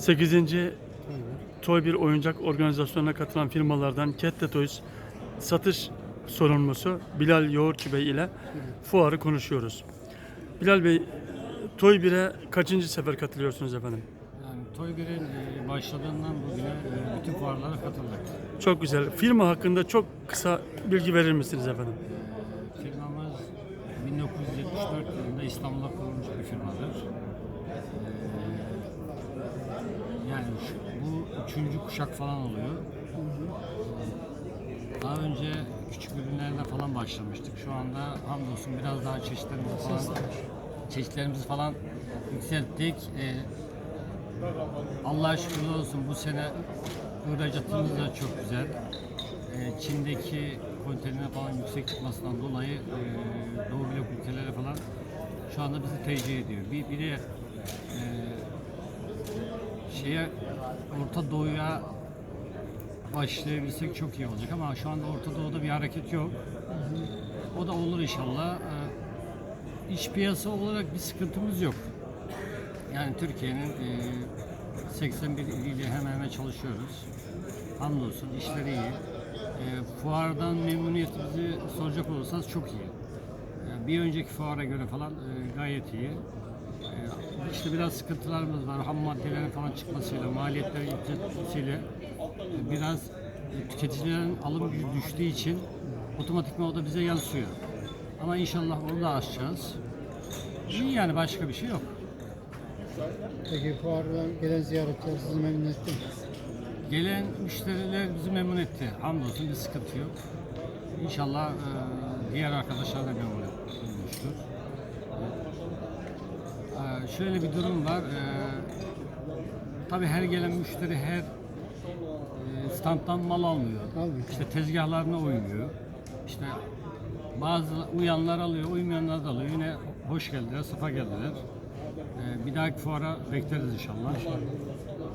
8. Tabii. Toy bir oyuncak organizasyonuna katılan firmalardan Kette Toys satış sorumlusu Bilal Yoğurtçu Bey ile fuarı konuşuyoruz. Bilal Bey, Toy 1'e kaçıncı sefer katılıyorsunuz efendim? Yani Toy 1'in e, başladığından bugüne e, bütün fuarlara katıldık. Çok güzel. Firma hakkında çok kısa bilgi verir misiniz efendim? Firmamız 1974 yılında İstanbul'da kurulmuş bir firmadır. Ee, Yani şu- bu üçüncü kuşak falan oluyor. Daha önce küçük ürünlerle falan başlamıştık. Şu anda hamdolsun biraz daha çeşitlerimizi falan çeşitlerimizi falan yükselttik. Ee, Allah'a şükürler olsun bu sene ihracatımız da çok güzel. Ee, Çin'deki konteyner falan yüksek çıkmasından dolayı e, Doğu blok ülkeleri falan şu anda bizi tercih ediyor. Bir, bir de e, şeye Orta Doğu'ya başlayabilsek çok iyi olacak ama şu anda Orta Doğu'da bir hareket yok. O da olur inşallah. Ee, İç piyasa olarak bir sıkıntımız yok. Yani Türkiye'nin e, 81 iliyle hemen hemen çalışıyoruz. Hamdolsun işleri iyi. E, fuardan memnuniyetimizi soracak olursanız çok iyi. E, bir önceki fuara göre falan e, gayet iyi. İşte biraz sıkıntılarımız var. Ham maddelerin falan çıkmasıyla, maliyetlerin yükselmesiyle e, biraz tüketicilerin alım gücü düştüğü için otomatikman o da bize yansıyor. Ama inşallah onu da aşacağız. İyi yani başka bir şey yok. Peki fuardan gelen ziyaretçiler sizi memnun etti mi? Gelen müşteriler bizi memnun etti. Hamdolsun bir sıkıntı yok. İnşallah e, diğer arkadaşlar da memnun olmuştur. E, şöyle bir durum var. E, tabii her gelen müşteri her e, standtan mal almıyor. Almıyor. İşte tezgahlarına uymuyor. İşte bazı uyanlar alıyor, uymayanlar da alıyor. Yine hoş geldiler, sıfa geldiler. E, bir dahaki fuara bekleriz inşallah.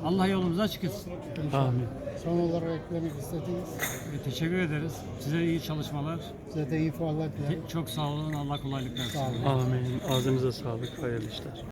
Allah yolumuzu açık etsin. Amin. Son olarak eklemek istediğiniz, E, Teşekkür ederiz. Size iyi çalışmalar. size de iyi fuarlar dilerim. Çok sağ olun. Allah kolaylık versin. Sağ olun. Amin. Ağzınıza sağlık. Hayırlı işler.